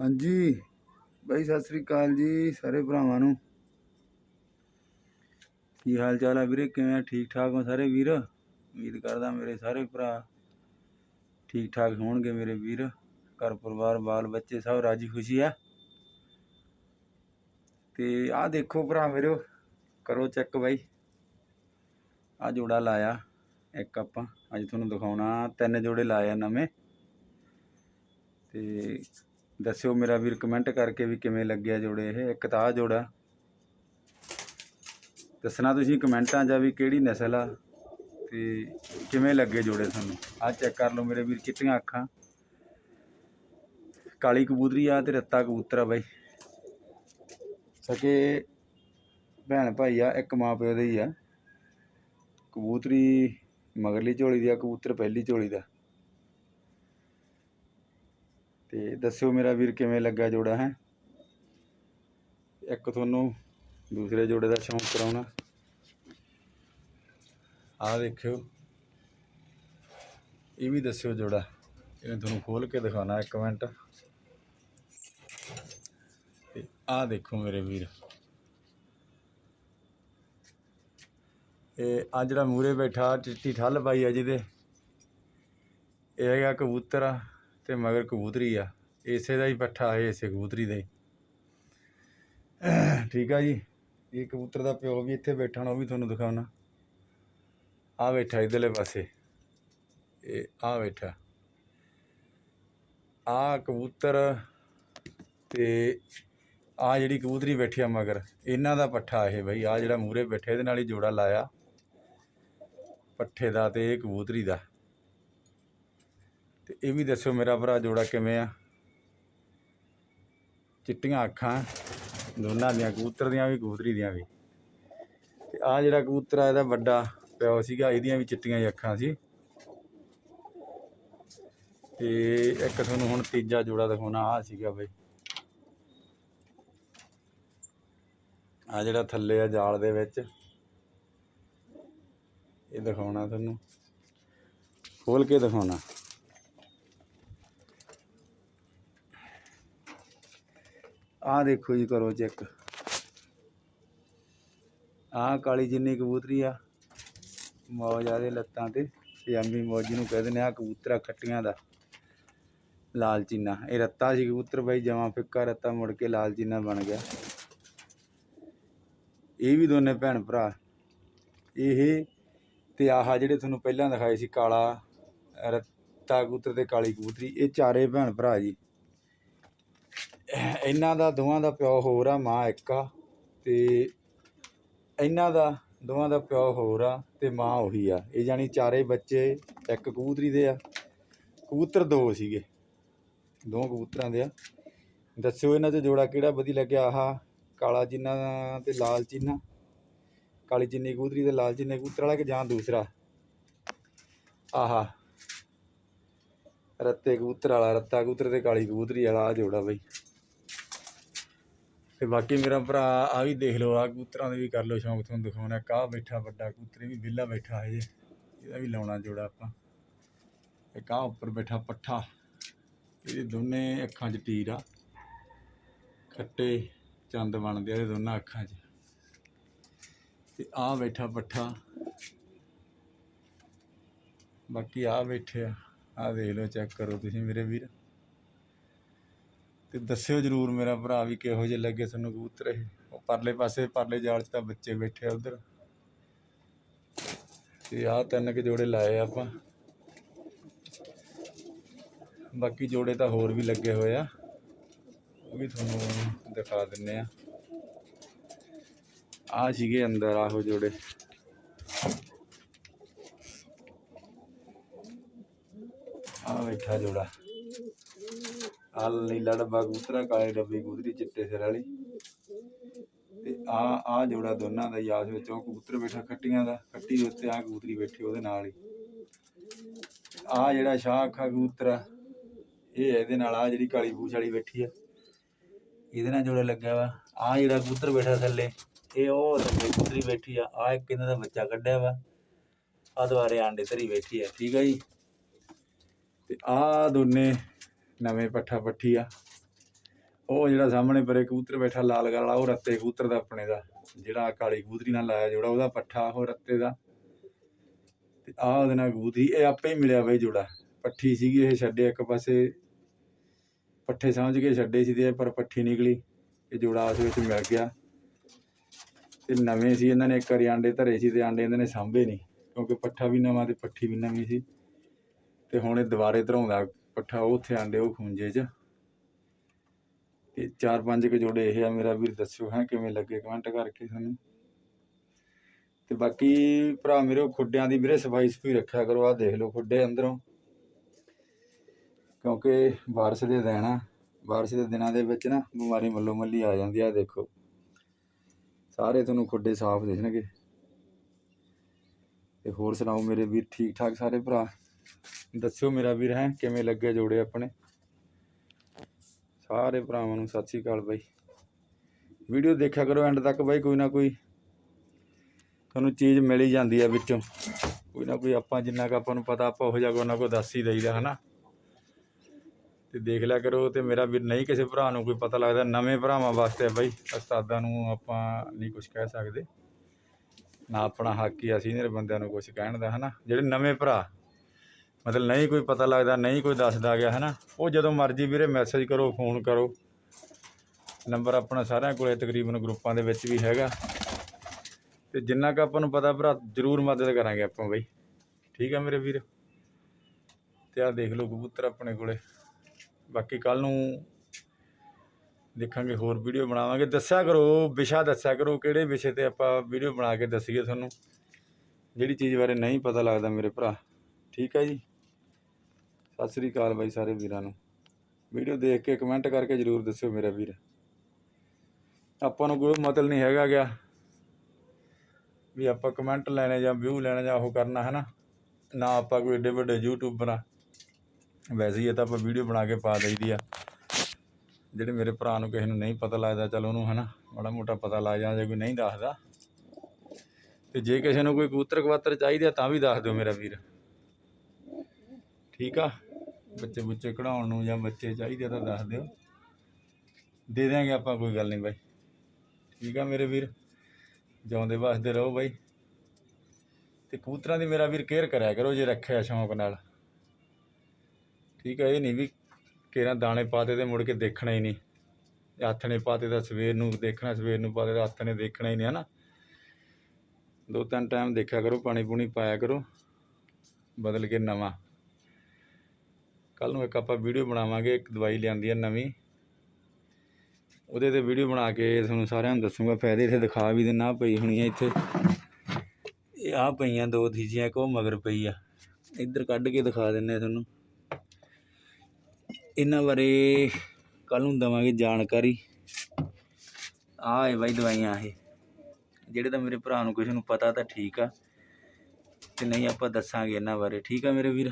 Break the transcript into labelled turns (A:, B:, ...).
A: ਹਾਂਜੀ। ਬਾਈ, ਸਤਿ ਸ੍ਰੀ ਅਕਾਲ ਜੀ ਸਾਰੇ ਭਰਾਵਾਂ ਨੂੰ। ਕੀ ਹਾਲ ਚਾਲ ਆ ਵੀਰੇ? ਕਿਵੇਂ ਆ? ਠੀਕ ਠਾਕ ਹੋ ਸਾਰੇ ਵੀਰ? ਉਮੀਦ ਕਰਦਾ ਮੇਰੇ ਸਾਰੇ ਭਰਾ ਠੀਕ ਠਾਕ ਹੋਣਗੇ ਮੇਰੇ ਵੀਰ। ਘਰ ਪਰਿਵਾਰ, ਬਾਲ ਬੱਚੇ ਸਭ ਰਾਜੀ ਖੁਸ਼ੀ ਆ। ਤੇ ਆਹ ਦੇਖੋ ਭਰਾ ਮੇਰਿਓ ਕਰੋ ਚੈੱਕ ਬਾਈ। ਆ ਜੋੜਾ ਲਾਇਆ ਇੱਕ ਆਪਾਂ। ਅੱਜ ਤੁਹਾਨੂੰ ਦਿਖਾਉਣਾ, ਤਿੰਨ ਜੋੜੇ ਲਾਏ ਆ ਨਵੇਂ। ਤੇ ਦੱਸਿਓ ਮੇਰਾ ਵੀਰ ਕਮੈਂਟ ਕਰਕੇ ਵੀ ਕਿਵੇਂ ਲੱਗਿਆ ਜੋੜੇ ਇਹ, ਇੱਕ ਤਾਂ ਜੋੜਾ। ਦੱਸਣਾ ਤੁਸੀਂ ਕਮੈਂਟਾਂ 'ਚ ਵੀ ਕਿਹੜੀ ਨਸਲ ਆ ਤੇ ਕਿਵੇਂ ਲੱਗੇ ਜੋੜੇ ਤੁਹਾਨੂੰ? ਆਹ ਚੈੱਕ ਕਰ ਲਓ ਮੇਰੇ ਵੀਰ ਚਿੱਟੀਆਂ ਅੱਖਾਂ। ਕਾਲੀ ਕਬੂਤਰੀ ਆ ਤੇ ਰੱਤਾ ਕਬੂਤਰ ਆ ਬਾਈ। ਸਕੇ ਭੈਣ ਭਾਈ ਆ, ਇੱਕ ਮਾਂ ਪਿਓ ਦੇ ਹੀ ਆ। ਕਬੂਤਰੀ ਮਗਰਲੀ ਝੋਲੀ ਦੀ ਆ, ਕਬੂਤਰ ਪਹਿਲੀ ਝੋਲੀ ਦਾ। ਤੇ ਦੱਸਿਓ ਮੇਰਾ ਵੀਰ ਕਿਵੇਂ ਲੱਗਾ ਜੋੜਾ, ਹੈ? ਇੱਕ ਤੁਹਾਨੂੰ ਦੂਸਰੇ ਜੋੜੇ ਦਾ ਸ਼ੌਂਕ ਕਰਾਉਣਾ। ਆਹ ਦੇਖਿਓ ਇਹ ਵੀ ਦੱਸਿਓ ਜੋੜਾ। ਇਹ ਤੁਹਾਨੂੰ ਖੋਲ ਕੇ ਦਿਖਾਉਣਾ ਇੱਕ ਮਿੰਟ। ਤੇ ਆਹ ਦੇਖੋ ਮੇਰੇ ਵੀਰ। ਇਹ ਆ ਜਿਹੜਾ ਮੂਰੇ ਬੈਠਾ, ਚਿੱਟੀ ਠੱਲ ਪਾਈ ਆ ਜਿਹਦੇ। ਇਹ ਹੈਗਾ ਕਬੂਤਰ ਆ। ਤੇ ਮਗਰ ਕਬੂਤਰੀ ਆ। ਇਸੇ ਦਾ ਹੀ ਪੱਠਾ ਹੈ ਇਸੇ ਕਬੂਤਰੀ ਦਾ ਹੀ। ਠੀਕ ਆ ਜੀ। ਇਹ ਕਬੂਤਰ ਦਾ ਪਿਓ ਵੀ ਇੱਥੇ ਬੈਠਾ ਨਾ ਉਹ ਵੀ ਤੁਹਾਨੂੰ ਦਿਖਾਉਣਾ। ਆ ਬੈਠਾ ਇਧਰਲੇ ਪਾਸੇ। ਇਹ ਆ ਬੈਠਾ। ਆ ਕਬੂਤਰ ਤੇ ਆ ਜਿਹੜੀ ਕਬੂਤਰੀ ਬੈਠੀ ਆ ਮਗਰ, ਇਹਨਾਂ ਦਾ ਪੱਠਾ ਇਹ ਬਈ। ਆ ਜਿਹੜਾ ਮੂਰੇ ਬੈਠੇ, ਇਹਦੇ ਨਾਲ ਹੀ ਜੋੜਾ ਲਾਇਆ। ਪੱਠੇ ਦਾ ਤੇ ਇਹ ਕਬੂਤਰੀ ਦਾ। ਤੇ ਇਹ ਵੀ ਦੱਸਿਓ ਮੇਰਾ ਭਰਾ ਜੋੜਾ ਕਿਵੇਂ ਆ। ਚਿੱਟੀਆਂ ਅੱਖਾਂ, ਦੋਨਾਂ ਦੀਆਂ, ਕਬੂਤਰ ਦੀਆਂ ਵੀ, ਕਬੂਤਰੀ ਦੀਆਂ ਵੀ। ਤੇ ਆ ਜਿਹੜਾ ਕਬੂਤਰ ਆ, ਇਹਦਾ ਵੱਡਾ ਪਿਓ ਸੀਗਾ, ਇਹਦੀਆਂ ਵੀ ਚਿੱਟੀਆਂ ਹੀ ਅੱਖਾਂ ਸੀ। ਤੇ ਇੱਕ ਤੁਹਾਨੂੰ ਹੁਣ ਤੀਜਾ ਜੋੜਾ ਦਿਖਾਉਣਾ ਆ ਸੀਗਾ ਬਈ। ਆ ਜਿਹੜਾ ਥੱਲੇ ਆ ਜਾਲ ਦੇ ਵਿੱਚ। ਇਹ ਦਿਖਾਉਣਾ ਤੁਹਾਨੂੰ। ਖੋਲ ਕੇ ਦਿਖਾਉਣਾ। ਆਹ ਦੇਖੋ ਜੀ ਕਰੋ ਚੈੱਕ। ਆਹ ਕਾਲੀ ਜਿੰਨੀ ਕਬੂਤਰੀ ਆ, ਮੌਜ ਆ ਦੇ ਲੱਤਾਂ ਤੇ ਪਜਾਮੀ ਮੌਜ ਨੂੰ ਕਹਿੰਦੇ ਨੇ ਆ ਕਬੂਤਰਾ ਖੱਟੀਆਂ ਦਾ, ਲਾਲ ਚੀਨਾ। ਇਹ ਰੱਤਾ ਸੀ ਕਬੂਤਰ ਬਾਈ, ਜਮਾ ਫਿੱਕਾ ਰੱਤਾ ਮੁੜ ਕੇ ਲਾਲ ਚੀਨਾ ਬਣ ਗਿਆ। ਇਹ ਵੀ ਦੋਨੇ ਭੈਣ ਭਰਾ। ਇਹ ਤੇ ਆਹ ਜਿਹੜੇ ਤੁਹਾਨੂੰ ਪਹਿਲਾਂ ਦਿਖਾਏ ਸੀ ਕਾਲਾ ਰੱਤਾ ਕਬੂਤਰ ਤੇ ਕਾਲੀ ਕਬੂਤਰੀ, ਇਹ ਚਾਰੇ ਭੈਣ ਭਰਾ ਜੀ। ਇਹਨਾਂ ਦਾ ਦੋਵਾਂ ਦਾ ਪਿਓ ਹੋਰ ਆ, ਮਾਂ ਇੱਕ ਆ ਅਤੇ ਇਹਨਾਂ ਦਾ ਦੋਵਾਂ ਦਾ ਪਿਓ ਹੋਰ ਆ ਅਤੇ ਮਾਂ ਉਹੀ ਆ। ਇਹ ਜਾਨੀ ਚਾਰੇ ਬੱਚੇ ਇੱਕ ਕਬੂਤਰੀ ਦੇ ਆ। ਕਬੂਤਰ ਦੋ ਸੀਗੇ। ਦੋ ਕਬੂਤਰਾਂ ਦੇ ਆ। ਦੱਸਿਓ ਇਹਨਾਂ 'ਚ ਜੋੜਾ ਕਿਹੜਾ ਵਧੀਆ ਲੱਗਿਆ। ਆਹ ਕਾਲਾ ਚੀਨਾ ਤੇ ਲਾਲ ਚੀਨਾ ਕਾਲੀ ਚੀਨੀ ਕਬੂਤਰੀ ਤੇ ਲਾਲ ਚੀਨੇ ਕਬੂਤਰ ਵਾਲਾ ਕਿ ਜਾਂ ਦੂਸਰਾ? ਆਹਾ। ਰੱਤੇ ਕਬੂਤਰ ਵਾਲਾ, ਰੱਤਾ ਕਬੂਤਰ ਤੇ ਕਾਲੀ ਕਬੂਤਰੀ ਵਾਲਾ ਆ ਜੋੜਾ ਬਈ। ਤੇ ਬਾਕੀ ਮੇਰਾ ਭਰਾ ਆ ਵੀ ਦੇਖ ਲਓ, ਆ ਕਬੂਤਰਾਂ ਦੇ ਵੀ ਕਰ ਲਓ ਸ਼ੌਂਕ, ਤੁਹਾਨੂੰ ਦਿਖਾਉਣਾ। ਕਾ ਬੈਠਾ ਵੱਡਾ ਕਬੂਤਰ ਵੀ ਵਿਹਲਾ ਬੈਠਾ ਹੈ ਜੇ ਇਹਦਾ ਵੀ ਲਾਉਣਾ ਜੋੜਾ ਆਪਾਂ। ਇੱਕ ਆ ਉੱਪਰ ਬੈਠਾ ਪੱਠਾ, ਇਹਦੇ ਦੋਨੇ ਅੱਖਾਂ 'ਚ ਟੀਰ ਆ। ਖੱਟੇ ਚੰਦ ਬਣਦੇ ਆ ਇਹਦੇ ਦੋਨਾਂ ਅੱਖਾਂ 'ਚ। ਤੇ ਆ ਬੈਠਾ ਪੱਠਾ, ਬਾਕੀ ਆ ਬੈਠੇ ਆ। ਆ ਦੇਖ ਲਓ, ਚੈੱਕ ਕਰੋ ਤੁਸੀਂ ਮੇਰੇ ਵੀਰ। ਅਤੇ ਦੱਸਿਓ ਜਰੂਰ ਮੇਰਾ ਭਰਾ ਵੀ ਕਿਹੋ ਜਿਹੇ ਲੱਗੇ ਤੁਹਾਨੂੰ ਕਬੂਤਰ ਇਹ। ਉਹ ਪਰਲੇ ਪਾਸੇ, ਪਰਲੇ ਜਾਲ 'ਚ ਤਾਂ ਬੱਚੇ ਬੈਠੇ ਆ ਉਧਰ। ਤੇ ਆਹ ਤਿੰਨ ਕੇ ਜੋੜੇ ਲਾਏ ਆਪਾਂ। ਬਾਕੀ ਜੋੜੇ ਤਾਂ ਹੋਰ ਵੀ ਲੱਗੇ ਹੋਏ ਆ। ਉਹ ਵੀ ਤੁਹਾਨੂੰ ਦਿਖਾ ਦਿੰਨੇ ਆ। ਆ ਸੀਗੇ ਅੰਦਰ ਆਹੋ ਜੋੜੇ। ਆ ਬੈਠਾ ਜੋੜਾ। ਆ ਨੀਲਾ ਡੱਬਾ ਕਬੂਤਰਾ ਕਾਲੇ ਡੱਬੇ, ਕਬੂਤਰੀ ਚਿੱਟੇ ਸਿਰ ਵਾਲੀ। ਤੇ ਆ ਆ ਜੋੜਾ ਦੋਨਾਂ ਦਾ ਯਾਦ ਵਿੱਚ, ਉਹ ਕਬੂਤਰ ਬੈਠਾ ਖੱਟੀਆਂ ਦਾ, ਖੱਟੀ ਦੇ ਉੱਤੇ ਆ ਕਬੂਤਰੀ ਬੈਠੀ ਉਹਦੇ ਨਾਲ ਹੀ। ਆ ਜਿਹੜਾ ਸ਼ਾਹ ਅੱਖਾਂ ਕਬੂਤਰ ਆ, ਇਹ ਇਹਦੇ ਨਾਲ ਆ ਜਿਹੜੀ ਕਾਲੀ ਪੂਛ ਵਾਲੀ ਬੈਠੀ ਆ, ਇਹਦੇ ਨਾਲ ਜੋੜਾ ਲੱਗਿਆ ਵਾ। ਆ ਜਿਹੜਾ ਕਬੂਤਰ ਬੈਠਾ ਥੱਲੇ, ਇਹ ਉਹ ਥੱਲੇ ਕਬੂਤਰੀ ਬੈਠੀ ਆ ਆ ਇੱਕ ਇਹਨਾਂ ਦਾ ਬੱਚਾ ਕੱਢਿਆ ਵਾ। ਆ ਦੁਆਰੇ ਆਂਡੇ ਧਰੀ ਬੈਠੀ ਆ, ਠੀਕ ਆ ਜੀ? ਤੇ ਆ ਦੋਨੇ ਨਵੇਂ ਪੱਠਾ ਪੱਠੀ ਆ। ਉਹ ਜਿਹੜਾ ਸਾਹਮਣੇ ਪਰੇ ਕਬੂਤਰ ਬੈਠਾ ਲਾਲ ਗਲ ਵਾਲਾ, ਉਹ ਰੱਤੇ ਕਬੂਤਰ ਦਾ ਆਪਣੇ ਦਾ। ਜਿਹੜਾ ਕਾਲੀ ਕਬੂਤਰੀ ਨਾਲ ਲਾਇਆ ਜੋੜਾ, ਉਹਦਾ ਪੱਠਾ ਉਹ ਰੱਤੇ ਦਾ। ਤੇ ਆਹ ਉਹਦੇ ਨਾਲ ਕਬੂਤਰੀ, ਇਹ ਆਪੇ ਹੀ ਮਿਲਿਆ ਬਈ ਜੋੜਾ। ਪੱਠੀ ਸੀਗੀ ਇਹ ਛੱਡੇ ਇੱਕ ਪਾਸੇ। ਪੱਠੇ ਸਮਝ ਕੇ ਛੱਡੇ ਸੀ ਤੇ ਇਹ, ਪਰ ਪੱਠੀ ਨਿਕਲੀ। ਇਹ ਜੋੜਾ ਉਸ ਵਿੱਚ ਮਿਲ ਗਿਆ। ਤੇ ਨਵੇਂ ਸੀ, ਇਹਨਾਂ ਨੇ ਇੱਕ ਵਾਰੀ ਆਂਡੇ ਧਰੇ ਸੀ ਤੇ ਆਂਡੇ ਇਹਨਾਂ ਨੇ ਸਾਂਭੇ ਨਹੀਂ। ਕਿਉਂਕਿ ਪੱਠਾ ਵੀ ਨਵਾਂ ਤੇ ਪੱਠੀ ਵੀ ਨਵੀਂ ਸੀ। ਤੇ ਹੁਣ ਇਹ ਦੁਬਾਰੇ ਧਰਾਉਂਦਾ ਪੱਠਾ ਉਹ ਉੱਥੇ ਆਂਡੇ ਉਹ ਖੁੰਝੇ 'ਚ। ਤੇ ਚਾਰ ਪੰਜ ਕੁ ਜੋੜੇ ਇਹ ਆ ਮੇਰਾ ਵੀਰ, ਦੱਸਿਓ ਹੈ ਕਿਵੇਂ ਲੱਗੇ ਕਮੈਂਟ ਕਰਕੇ ਸਾਨੂੰ। ਤੇ ਬਾਕੀ ਭਰਾ ਮੇਰੇ ਖੁੱਡਿਆਂ ਦੀ ਵੀਰੇ ਸਫ਼ਾਈ ਸਫੂਈ ਰੱਖਿਆ ਕਰੋ, ਆਹ ਦੇਖ ਲਓ ਖੁੱਡੇ ਅੰਦਰੋਂ। ਕਿਉਂਕਿ ਬਾਰਿਸ਼ ਦੇ ਦਿਨ ਆ, ਬਾਰਿਸ਼ ਦੇ ਦਿਨਾਂ ਦੇ ਵਿੱਚ ਨਾ ਬਿਮਾਰੀ ਮੱਲੋ ਮੱਲੀ ਆ ਜਾਂਦੀ ਆ ਦੇਖੋ। ਸਾਰੇ ਤੁਹਾਨੂੰ ਖੁੱਡੇ ਸਾਫ਼ ਦਿਸਣਗੇ। ਤੇ ਹੋਰ ਸੁਣਾਓ ਮੇਰੇ ਵੀਰ, ਠੀਕ ਠਾਕ ਸਾਰੇ ਭਰਾ? ਦੱਸਿਓ ਮੇਰਾ ਵੀਰ ਹੈ, ਕਿਵੇਂ ਲੱਗੇ ਜੋੜੇ ਆਪਣੇ? ਸਾਰੇ ਭਰਾਵਾਂ ਨੂੰ ਸਤਿ ਸ਼੍ਰੀ ਅਕਾਲ ਬਾਈ। ਵੀਡੀਓ ਦੇਖਿਆ ਕਰੋ ਐਂਡ ਤੱਕ ਬਾਈ, ਕੋਈ ਨਾ ਕੋਈ ਤੁਹਾਨੂੰ ਚੀਜ਼ ਮਿਲ ਹੀ ਜਾਂਦੀ ਆ ਵਿੱਚੋਂ। ਕੋਈ ਨਾ ਕੋਈ ਆਪਾਂ ਜਿੰਨਾ ਕੁ ਆਪਾਂ ਨੂੰ ਪਤਾ, ਆਪਾਂ ਉਹ ਜਿਹਾ ਕੋਈ ਨਾ ਕੋਈ ਦੱਸ ਹੀ ਦਈਦਾ, ਹਨਾ? ਤੇ ਦੇਖ ਲਿਆ ਕਰੋ, ਤੇ ਮੇਰਾ ਵੀਰ ਨਹੀਂ ਕਿਸੇ ਭਰਾ ਨੂੰ ਕੋਈ ਪਤਾ ਲੱਗਦਾ, ਨਵੇਂ ਭਰਾਵਾਂ ਵਾਸਤੇ ਬਾਈ। ਉਸਤਾਦਾਂ ਨੂੰ ਆਪਾਂ ਨਹੀਂ ਕੁਝ ਕਹਿ ਸਕਦੇ। ਨਾ ਆਪਣਾ ਹੱਕ ਹੀ ਆ, ਸੀਨੀਅਰ ਬੰਦਿਆਂ ਨੂੰ ਕੁਝ ਕਹਿਣ ਦਾ, ਹਨਾ? ਜਿਹੜੇ ਨਵੇਂ ਭਰਾ ਮਤਲਬ ਨਹੀਂ ਕੋਈ ਪਤਾ ਲੱਗਦਾ, ਨਹੀਂ ਕੋਈ ਦੱਸਦਾ ਗਿਆ, ਹਨਾ? ਉਹ ਜਦੋਂ ਮਰਜ਼ੀ ਵੀਰੇ ਮੈਸੇਜ ਕਰੋ ਫੋਨ ਕਰੋ। ਨੰਬਰ ਆਪਣਾ ਸਾਰਿਆਂ ਕੋਲੇ ਤਕਰੀਬਨ ਗਰੁੱਪਾਂ ਦੇ ਵਿੱਚ ਵੀ ਹੈਗਾ। ਤੇ ਜਿੰਨਾ ਕੁ ਆਪਾਂ ਨੂੰ ਪਤਾ ਭਰਾ, ਜ਼ਰੂਰ ਮਦਦ ਕਰਾਂਗੇ ਆਪਾਂ ਬਈ। ਠੀਕ ਆ ਮੇਰੇ ਵੀਰ? ਤੇ ਆਹ ਦੇਖ ਲਓ ਕਬੂਤਰ ਆਪਣੇ ਕੋਲੇ। ਬਾਕੀ ਕੱਲ ਨੂੰ ਦੇਖਾਂਗੇ, ਹੋਰ ਵੀਡੀਓ ਬਣਾਵਾਂਗੇ। ਦੱਸਿਆ ਕਰੋ, ਵਿਸ਼ਾ ਦੱਸਿਆ ਕਰੋ, ਕਿਹੜੇ ਵਿਸ਼ੇ ਤੇ ਆਪਾਂ ਵੀਡੀਓ ਬਣਾ ਕੇ ਦੱਸੀਏ ਤੁਹਾਨੂੰ। ਜਿਹੜੀ ਚੀਜ਼ ਬਾਰੇ ਨਹੀਂ ਪਤਾ ਲੱਗਦਾ ਮੇਰੇ ਭਰਾ। ਠੀਕ ਹੈ ਜੀ? ਸਤਿ ਸ੍ਰੀ ਅਕਾਲ ਬਾਈ ਸਾਰੇ ਵੀਰਾਂ ਨੂੰ। ਵੀਡੀਓ ਦੇਖ ਕੇ ਕਮੈਂਟ ਕਰਕੇ ਜਰੂਰ ਦੱਸਿਓ ਮੇਰਾ ਵੀਰ। ਆਪਾਂ ਨੂੰ ਕੋਈ ਮਤਲਬ ਨਹੀਂ ਹੈਗਾ ਗਿਆ ਵੀ ਆਪਾਂ ਕਮੈਂਟ ਲੈਣੇ ਜਾਂ ਵਿਊ ਲੈਣਾ ਜਾਂ ਉਹ ਕਰਨਾ ਹੈ ਨਾ ਨਾ ਆਪਾਂ ਕੋਈ ਏਡੇ ਵੱਡੇ ਯੂਟਿਊਬਰ ਆ। ਵੈਸੇ ਹੀ ਇਹ ਤਾਂ ਆਪਾਂ ਵੀਡੀਓ ਬਣਾ ਕੇ ਪਾ ਦਈਦੀ ਆ। ਜਿਹੜੇ ਮੇਰੇ ਭਰਾ ਨੂੰ ਕਿਸੇ ਨੂੰ ਨਹੀਂ ਪਤਾ ਲੱਗਦਾ, ਚਲ ਉਹਨੂੰ, ਹਨਾ? ਮਾੜਾ ਮੋਟਾ ਪਤਾ ਲੱਗ ਜਾਂਦਾ ਜੇ ਕੋਈ ਨਹੀਂ ਦੱਸਦਾ। ਤੇ ਜੇ ਕਿਸੇ ਨੂੰ ਕੋਈ ਕਬੂਤਰ ਕਵਾਤਰ ਚਾਹੀਦੇ ਆ, ਤਾਂ ਵੀ ਦੱਸ ਦਿਓ ਮੇਰਾ ਵੀਰ। ਠੀਕ ਆ? ਬੱਚੇ ਬੁੱਚੇ ਕਢਾਉਣ ਨੂੰ ਜਾਂ ਬੱਚੇ ਚਾਹੀਦੇ ਆ ਤਾਂ ਦੱਸ ਦਿਓ। ਦੇ ਦਿਆਂਗੇ ਆਪਾਂ, ਕੋਈ ਗੱਲ ਨਹੀਂ ਬਾਈ। ਠੀਕ ਆ ਮੇਰੇ ਵੀਰ? ਜਿਉਂਦੇ ਵਸਦੇ ਰਹੋ ਬਾਈ। ਤੇ ਕਬੂਤਰਾਂ ਦੀ ਮੇਰਾ ਵੀਰ ਕੇਅਰ ਕਰਿਆ ਕਰੋ ਜੇ ਰੱਖਿਆ ਸ਼ੌਂਕ ਨਾਲ। ਠੀਕ ਆ, ਇਹ ਨਹੀਂ ਵੀ ਕੇਰਾਂ ਦਾਣੇ ਪਾਤੇ ਤੇ ਮੁੜ ਕੇ ਦੇਖਣਾ ਹੀ ਨਹੀਂ। ਹੱਥ ਨੇ ਪਾਤੇ ਤਾਂ ਸਵੇਰ ਨੂੰ ਦੇਖਣਾ, ਸਵੇਰ ਨੂੰ ਪਾਤੇ ਤਾਂ ਹੱਥ ਨੇ ਦੇਖਣਾ ਹੀ ਨਹੀਂ, ਹਨਾ? ਦੋ ਤਿੰਨ ਟਾਈਮ ਦੇਖਿਆ ਕਰੋ, ਪਾਣੀ ਪੂਣੀ ਪਾਇਆ ਕਰੋ। ਬਦਲ ਕੇ ਨਵਾਂ। ਕੱਲ ਨੂੰ ਇੱਕ ਆਪਾਂ ਵੀਡੀਓ ਬਣਾਵਾਂਗੇ, ਇੱਕ ਦਵਾਈ ਲਿਆਂਦੀ ਹੈ ਨਵੀਂ। ਉਹਦੇ ਤੇ ਵੀਡੀਓ ਬਣਾ ਕੇ ਤੁਹਾਨੂੰ ਸਾਰਿਆਂ ਨੂੰ ਦੱਸੂਗਾ। ਫਾਇਦੇ ਇੱਥੇ ਦਿਖਾ ਵੀ ਦੇਣਾ ਆਹ ਪਈ ਹੋਣੀ ਹੈ ਇੱਥੇ। ਇਹ ਆ ਪਈਆਂ ਦੋ ਥੀਜੀਆਂ, ਇੱਕ ਉਹ ਮਗਰ ਪਈ ਆ। ਇੱਧਰ ਕੱਢ ਕੇ ਦਿਖਾ ਦਿੰਨੇ ਤੁਹਾਨੂੰ। ਇਹਨਾਂ ਬਾਰੇ ਕੱਲ ਨੂੰ ਦਵਾਂਗੇ ਜਾਣਕਾਰੀ। ਆਹ ਹੈ ਬਾਈ ਦਵਾਈਆਂ ਇਹ। ਜਿਹੜੇ ਤਾਂ ਮੇਰੇ ਭਰਾ ਨੂੰ ਕਿਸੇ ਨੂੰ ਪਤਾ ਤਾਂ ਠੀਕ ਆ। ਤੇ ਨਹੀਂ ਆਪਾਂ ਦੱਸਾਂਗੇ ਇਹਨਾਂ ਬਾਰੇ। ਠੀਕ ਆ ਮੇਰੇ ਵੀਰ?